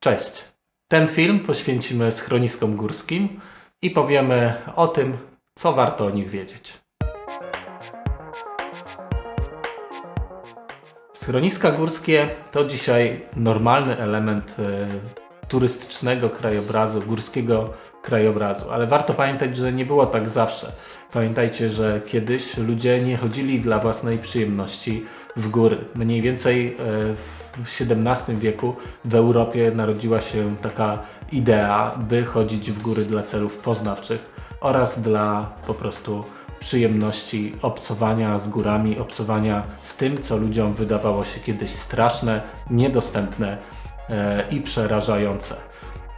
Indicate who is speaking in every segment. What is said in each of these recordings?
Speaker 1: Cześć. Ten film poświęcimy schroniskom górskim i powiemy o tym, co warto o nich wiedzieć. Schroniska górskie to dzisiaj normalny element e, turystycznego krajobrazu, górskiego krajobrazu, ale warto pamiętać, że nie było tak zawsze. Pamiętajcie, że kiedyś ludzie nie chodzili dla własnej przyjemności w góry. Mniej więcej e, w XVII wieku w Europie narodziła się taka idea, by chodzić w góry dla celów poznawczych oraz dla po prostu przyjemności obcowania z górami, obcowania z tym, co ludziom wydawało się kiedyś straszne, niedostępne e, i przerażające.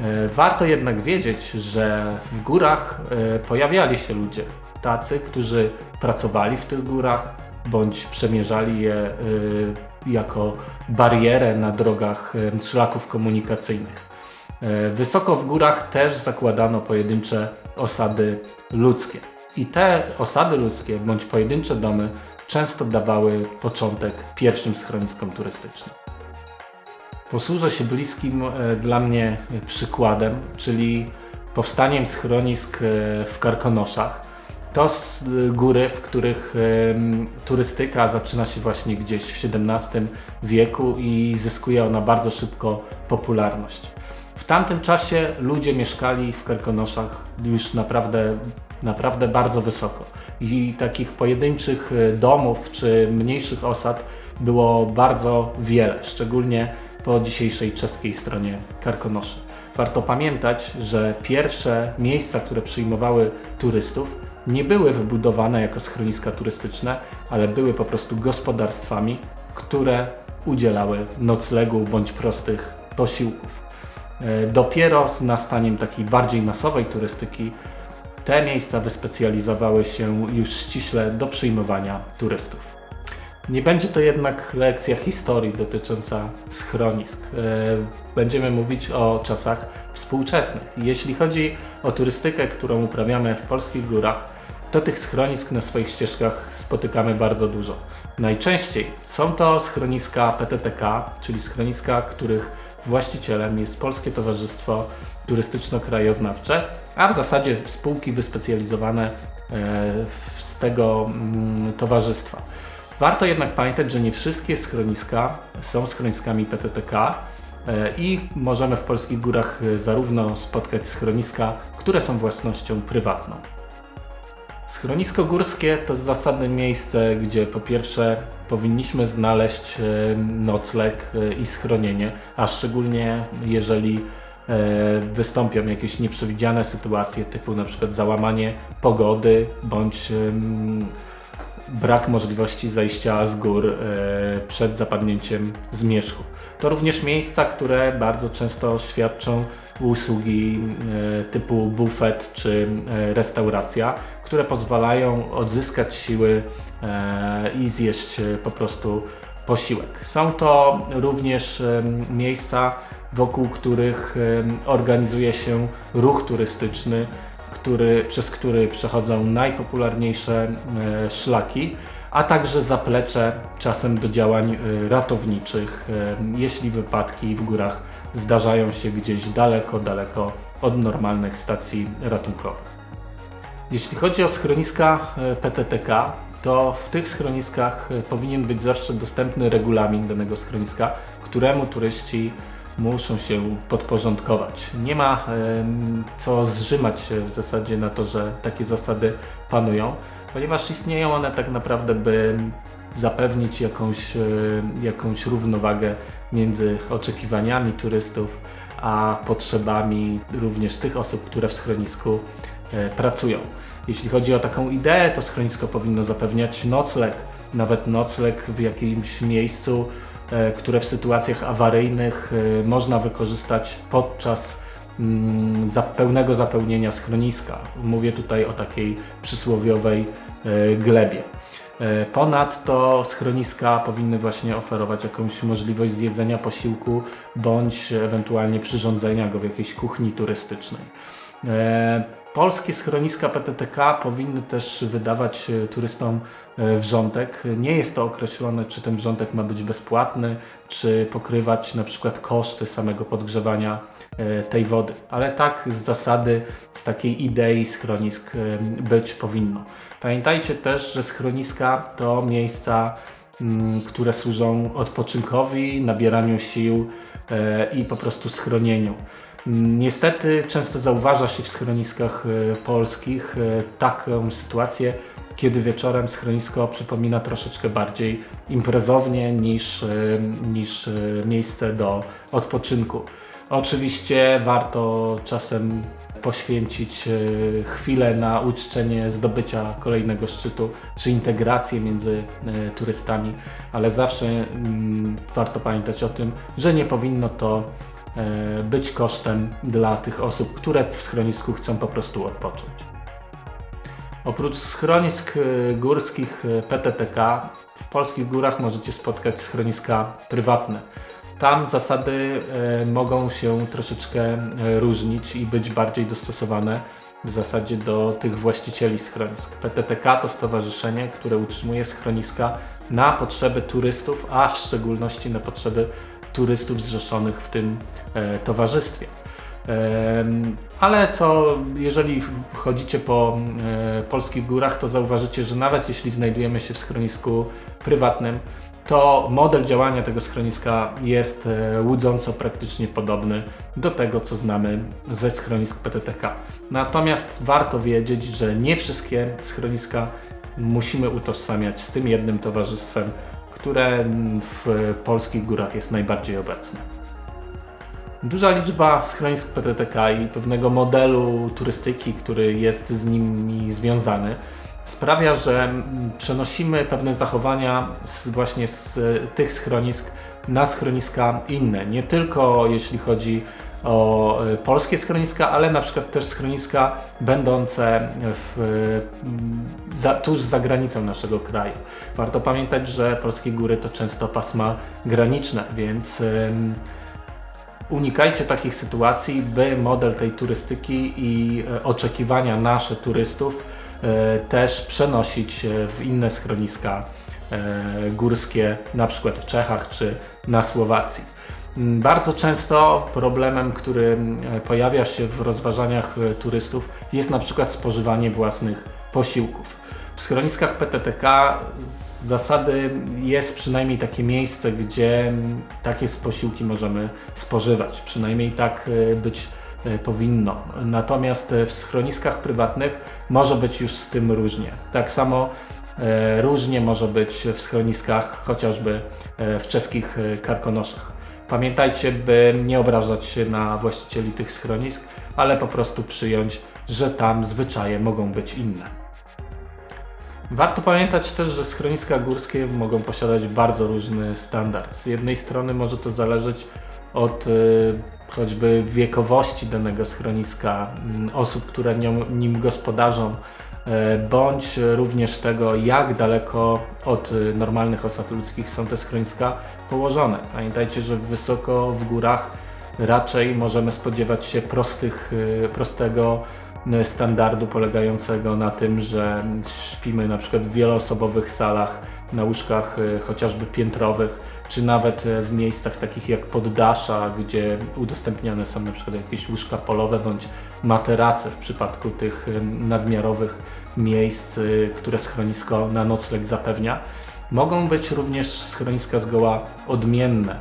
Speaker 1: E, Warto jednak wiedzieć, że w górach pojawiali się ludzie, tacy, którzy pracowali w tych górach, bądź przemierzali je e, jako barierę na drogach e, szlaków komunikacyjnych. E, Wysoko w górach też zakładano pojedyncze osady ludzkie. I te osady ludzkie bądź pojedyncze domy często dawały początek pierwszym schroniskom turystycznym. Posłużę się bliskim dla mnie przykładem, czyli powstaniem schronisk w Karkonoszach. To s- góry, w których turystyka zaczyna się właśnie gdzieś w XVII wieku i zyskuje ona bardzo szybko popularność. W tamtym czasie ludzie mieszkali w Karkonoszach już naprawdę, naprawdę bardzo wysoko. I takich pojedynczych e, domów czy mniejszych osad było bardzo wiele, szczególnie po dzisiejszej czeskiej stronie Karkonoszy. Warto pamiętać, że pierwsze miejsca, które przyjmowały turystów, nie były wybudowane jako schroniska turystyczne, ale były po prostu gospodarstwami, które udzielały noclegu bądź prostych posiłków. E, Dopiero z nastaniem takiej bardziej masowej turystyki te miejsca wyspecjalizowały się już ściśle do przyjmowania turystów. Nie będzie to jednak lekcja historii dotycząca schronisk. E, Będziemy mówić o czasach współczesnych. Jeśli chodzi o turystykę, którą uprawiamy w polskich górach, to tych schronisk na swoich ścieżkach spotykamy bardzo dużo. Najczęściej są to schroniska PTTK, czyli schroniska, których właścicielem jest Polskie Towarzystwo Turystyczno-Krajoznawcze, a w zasadzie spółki wyspecjalizowane e, z tego mm, towarzystwa. Warto jednak pamiętać, że nie wszystkie schroniska są schroniskami PTTK e, i możemy w polskich górach e, zarówno spotkać schroniska, które są własnością prywatną. Schronisko górskie to zasadne miejsce, gdzie po pierwsze powinniśmy znaleźć e, nocleg i schronienie, a szczególnie jeżeli wystąpią jakieś nieprzewidziane sytuacje typu na przykład załamanie pogody bądź brak możliwości zajścia z gór e, przed zapadnięciem zmierzchu. To również miejsca, które bardzo często świadczą usługi e, typu bufet czy e, restauracja, które pozwalają odzyskać siły i zjeść po prostu posiłek. Są to również miejsca, wokół których organizuje się ruch turystyczny, który, przez który przechodzą najpopularniejsze e, szlaki, a także zaplecze czasem do działań e, ratowniczych, e, jeśli wypadki w górach zdarzają się gdzieś daleko, daleko od normalnych stacji ratunkowych. Jeśli chodzi o schroniska PTTK, to w tych schroniskach powinien być zawsze dostępny regulamin danego schroniska, któremu turyści muszą się podporządkować. Nie ma co zrzymać się w zasadzie na to, że takie zasady panują, ponieważ istnieją one tak naprawdę, by zapewnić jakąś, e, jakąś równowagę między oczekiwaniami turystów a potrzebami również tych osób, które w schronisku e, pracują. Jeśli chodzi o taką ideę, to schronisko powinno zapewniać nocleg, nawet nocleg w jakimś miejscu, które w sytuacjach awaryjnych e, można wykorzystać podczas mm, pełnego zapełnienia schroniska. Mówię tutaj o takiej przysłowiowej e, glebie. E, Ponadto schroniska powinny właśnie oferować jakąś możliwość zjedzenia posiłku bądź ewentualnie przyrządzenia go w jakiejś kuchni turystycznej. Polskie schroniska PTTK powinny też wydawać e, turystom e, wrzątek. Nie jest to określone, czy ten wrzątek ma być bezpłatny, czy pokrywać na przykład koszty samego podgrzewania e, tej wody. Ale tak z zasady, z takiej idei schronisk być powinno. Pamiętajcie też, że schroniska to miejsca, które służą odpoczynkowi, nabieraniu sił e, i po prostu schronieniu. Niestety często zauważa się w schroniskach e, polskich e, taką sytuację, kiedy wieczorem schronisko przypomina troszeczkę bardziej imprezownie niż, niż miejsce do odpoczynku. Oczywiście warto czasem poświęcić e, chwilę na uczczenie zdobycia kolejnego szczytu, czy integrację między e, turystami, ale zawsze mm, warto pamiętać o tym, że nie powinno to e, być kosztem dla tych osób, które w schronisku chcą po prostu odpocząć. Oprócz schronisk górskich PTTK, w polskich górach możecie spotkać schroniska prywatne. Tam zasady e, mogą się troszeczkę e, różnić i być bardziej dostosowane w zasadzie do tych właścicieli schronisk. PTTK to stowarzyszenie, które utrzymuje schroniska na potrzeby turystów, a w szczególności na potrzeby turystów zrzeszonych w tym e, towarzystwie. Ale co, jeżeli chodzicie po polskich górach, to zauważycie, że nawet jeśli znajdujemy się w schronisku prywatnym, to model działania tego schroniska jest e, łudząco praktycznie podobny do tego, co znamy ze schronisk PTTK. Natomiast warto wiedzieć, że nie wszystkie schroniska musimy utożsamiać z tym jednym towarzystwem, które w polskich górach jest najbardziej obecne. Duża liczba schronisk PTTK i pewnego modelu turystyki, który jest z nimi związany, sprawia, że przenosimy pewne zachowania z, właśnie z e, tych schronisk na schroniska inne. Nie tylko jeśli chodzi o e, polskie schroniska, ale na przykład też schroniska będące w, mm, za, tuż za granicą naszego kraju. Warto pamiętać, że polskie góry to często pasma graniczne, więc em, unikajcie takich sytuacji, by model tej turystyki i e, oczekiwania nasze turystów e, też przenosić e, w inne schroniska e, górskie, na przykład w Czechach czy na Słowacji. Mm, Bardzo często problemem, który e, pojawia się w rozważaniach e, turystów jest na przykład spożywanie własnych posiłków. W schroniskach PTTK z zasady jest przynajmniej takie miejsce, gdzie mm, takie posiłki możemy spożywać. Przynajmniej tak e, być e, powinno. Natomiast e, w schroniskach prywatnych może być już z tym różnie. Tak samo e, różnie może być w schroniskach chociażby e, w czeskich e, karkonoszach. Pamiętajcie, by nie obrażać się na właścicieli tych schronisk, ale po prostu przyjąć, że tam zwyczaje mogą być inne. Warto pamiętać też, że schroniska górskie mogą posiadać bardzo różny standard. Z jednej strony może to zależeć od choćby wiekowości danego schroniska, mm, osób, które nią, nim gospodarzą, e, bądź również tego, jak daleko od y, normalnych osad ludzkich są te schroniska położone. Pamiętajcie, że wysoko w górach raczej możemy spodziewać się prostych, y, prostego standardu polegającego na tym, że śpimy na przykład w wieloosobowych salach, na łóżkach y, chociażby piętrowych, czy nawet y, w miejscach takich jak poddasza, gdzie udostępniane są na przykład jakieś łóżka polowe bądź materace w przypadku tych y, nadmiarowych miejsc, które schronisko na nocleg zapewnia. Mogą być również schroniska zgoła odmienne e,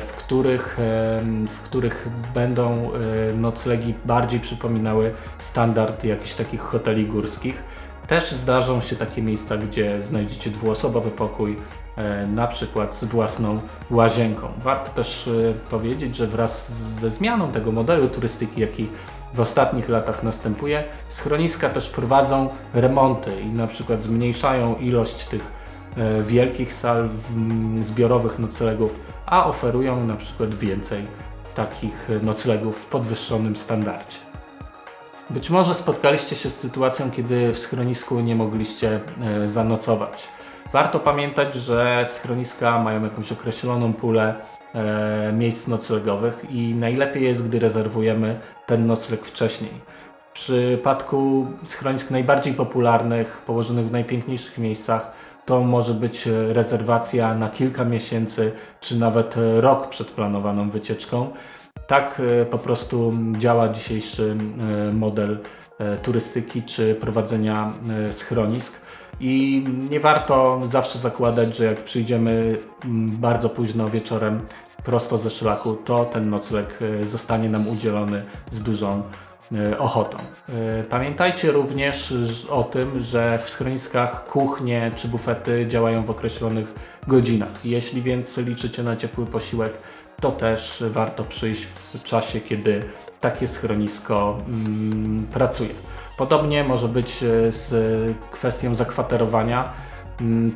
Speaker 1: w których, em, w których będą e, noclegi bardziej przypominały standard jakichś takich hoteli górskich. Też zdarzą się takie miejsca, gdzie znajdziecie dwuosobowy pokój, e, na przykład z własną łazienką. Warto też e, powiedzieć, że wraz ze zmianą tego modelu turystyki, jaki w ostatnich latach następuje, schroniska też prowadzą remonty i na przykład zmniejszają ilość tych e, wielkich sal w- zbiorowych noclegów, a oferują na przykład więcej takich e, noclegów w podwyższonym standardzie. Być może spotkaliście się z sytuacją, kiedy w schronisku nie mogliście e, zanocować. Warto pamiętać, że schroniska mają jakąś określoną pulę e, miejsc noclegowych i najlepiej jest, gdy rezerwujemy ten nocleg wcześniej. W przypadku schronisk najbardziej popularnych, położonych w najpiękniejszych miejscach, to może być e, rezerwacja na kilka miesięcy, czy nawet e, rok przed planowaną wycieczką. Tak e, po prostu działa dzisiejszy model turystyki czy prowadzenia schronisk. I nie warto zawsze zakładać, że jak przyjdziemy bardzo późno wieczorem prosto ze szlaku, to ten nocleg zostanie nam udzielony z dużą ochotą. E, Pamiętajcie również o tym, że w schroniskach kuchnie czy bufety działają w określonych godzinach. Jeśli więc liczycie na ciepły posiłek, to też warto przyjść w czasie, kiedy takie schronisko mm, pracuje. Podobnie może być e, z kwestią zakwaterowania,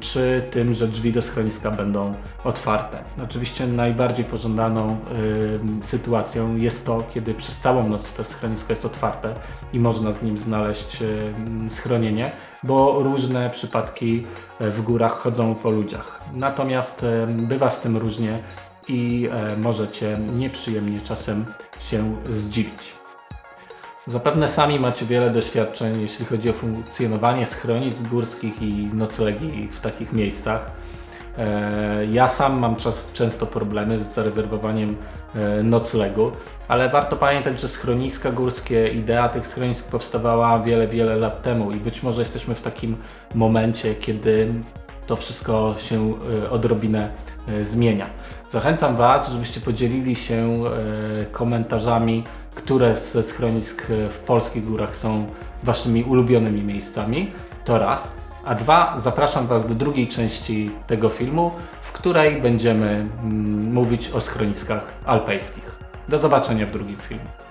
Speaker 1: czy tym, że drzwi do schroniska będą otwarte. Oczywiście najbardziej pożądaną y, sytuacją jest to, kiedy przez całą noc to schronisko jest otwarte i można z nim znaleźć y, mm, schronienie, bo różne przypadki e, w górach chodzą po ludziach. Natomiast e, bywa z tym różnie i e, możecie nieprzyjemnie czasem się zdziwić. Zapewne sami macie wiele doświadczeń, jeśli chodzi o funkcjonowanie schronisk górskich i noclegi w takich miejscach. E, Ja sam mam czas, często problemy z zarezerwowaniem e, noclegu, ale warto pamiętać, że schroniska górskie, idea tych schronisk powstawała wiele, wiele lat temu i być może jesteśmy w takim momencie, kiedy to wszystko się e, odrobinę zmienia. Zachęcam Was, żebyście podzielili się komentarzami, które ze schronisk e, w polskich górach są Waszymi ulubionymi miejscami. To raz. A dwa, zapraszam Was do drugiej części tego filmu, w której będziemy mm, mówić o schroniskach alpejskich. Do zobaczenia w drugim filmie.